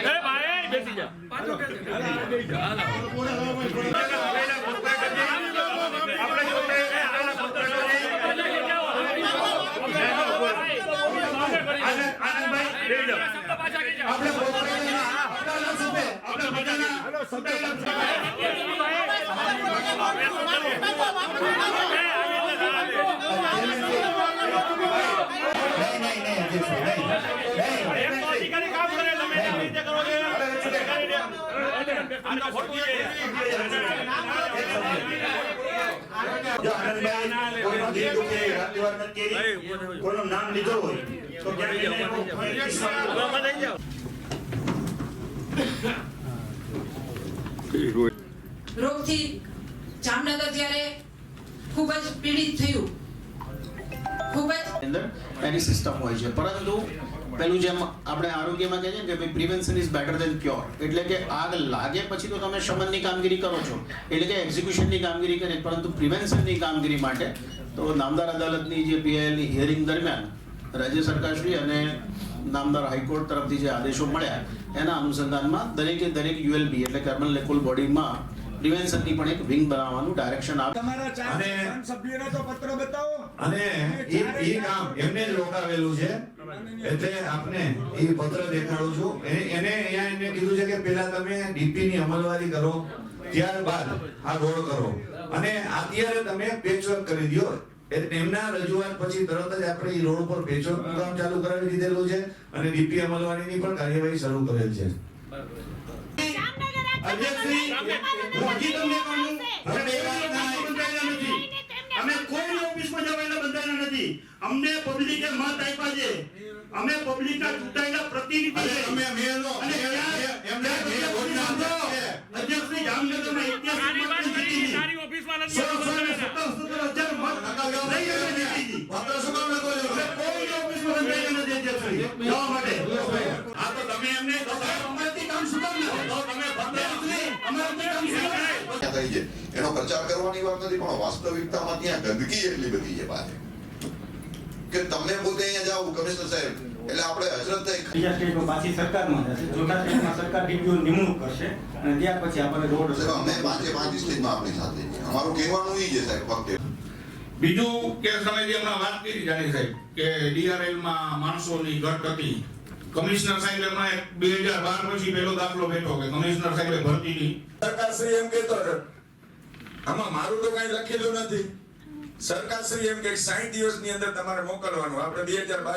એ ભાઈ બેસી જા આપણે જોતે આના આનંદભાઈ લઈ જાઓ. પાછા ખેંચી જાઓ. નહીં નહીં નહીં અધ્યક્ષ નહીં નહીં એક તો અધિકારી કામ કરે તમે એવી રીતે કરો છો. આ તો ખોટું છે. જો આનંદભાઈ કોઈનો નામ લીધો હોય જામનગર જ્યારે ખૂબ જ પીડિત થયું ખૂબ જ અંદર એની સિસ્ટમ હોય છે. પરંતુ પેલું જેમ આપણે આરોગ્યમાં કહીએ છીએ કે ભાઈ prevention is better than cure એટલે કે આગ લાગે પછી તો તમે શમનની કામગીરી કરો છો. એટલે કે એક્ઝિક્યુશનની કામગીરી કરે પરંતુ પ્રિવેન્શનની કામગીરી માટે તો નામદાર અદાલતની જે પીઆઈએલની હિયરિંગ દરમિયાન રાજ્ય સરકારશ્રી અને નામદાર હાઈકોર્ટ તરફથી જે આદેશો મળ્યા, એના અનુસંધાનમાં દરેકે દરેક યુએલબી એટલે કે અર્બન લેકુલ બોડીમાં પ્રિવેન્શનની પણ એક વિંગ બનાવવાનું ડાયરેક્શન આપ. તમારા ચાર અને- તો પત્ર બતાવો. અને એ એ કામ એમને જ રોકાવેલું છે. એટલે આપને એ પત્ર દેખાડું છું. એને અહીંયા એને કીધું છે કે પેલા તમે ડીપી ની અમલવારી કરો ત્યારબાદ આ રોડ કરો. અને અત્યારે તમે પેચવર્ક કરી દો એટલે એમના રજૂઆત પછી તરત જ આપણે એ રોડ પર પેચવર્ક કામ ચાલુ કરાવી દીધેલું છે અને ડીપી અમલવારીની પણ કાર્યવાહી શરૂ કરેલ છે. અધ્યક્ષશ્રી, હું હજી તમને કહું. અમે કોઈ ઓફિસમાં જવાના બંધાયેલા નથી. અમને પબ્લિકે મત આપ્યા છે. અમે પબ્લિકના ચૂંટાયેલા પ્રતિનિધિ છે. અમે મેયરનો- અને એમને મેયર અધ્યક્ષશ્રી, જામનગરમાં 81 તારી વાત મતની કરી, જીતી તારી ઓફિસમાં નથી થઈ છે. એનો પ્રચાર કરવાની વાત નથી પણ વાસ્તવિકતામાં ત્યાં ગંદકી એટલી બધી છે પાસે કે તમને પોતે અહીંયા જાઓ કમિશનર સાહેબ. એટલે આપણે હજરત થઈ બીજા સ્ટેટમાં પાછી સરકારમાં જશે. ચોથા સ્ટેટમાં સરકાર ડીપીઓ નિમણૂક કરશે અને ત્યાર પછી આપણે રોડ અમે પાંચે પાંચ સ્ટેટમાં આપણી સાથે છીએ. અમારું કહેવાનું એ છે સાહેબ ફક્ત બીજું કે તમે જે હમણાં વાત કરી જાણી સાહેબ કે ડીઆરએલમાં માં માણસોની ઘટ હતી કમિશનર સાહેબ હમણાં બે હજાર બાર પછી પેલો દાખલો બેઠો કે કમિશનર સાહેબે ભરતીની સરકારશ્રી એમ કહેતો આમાં મારું તો કઈ લખેલું નથી. સરકાર શ્રી એમ કે સાઈઠ દિવસની અંદર તમારે મોકલવાનું. આપણે બે હજાર બાર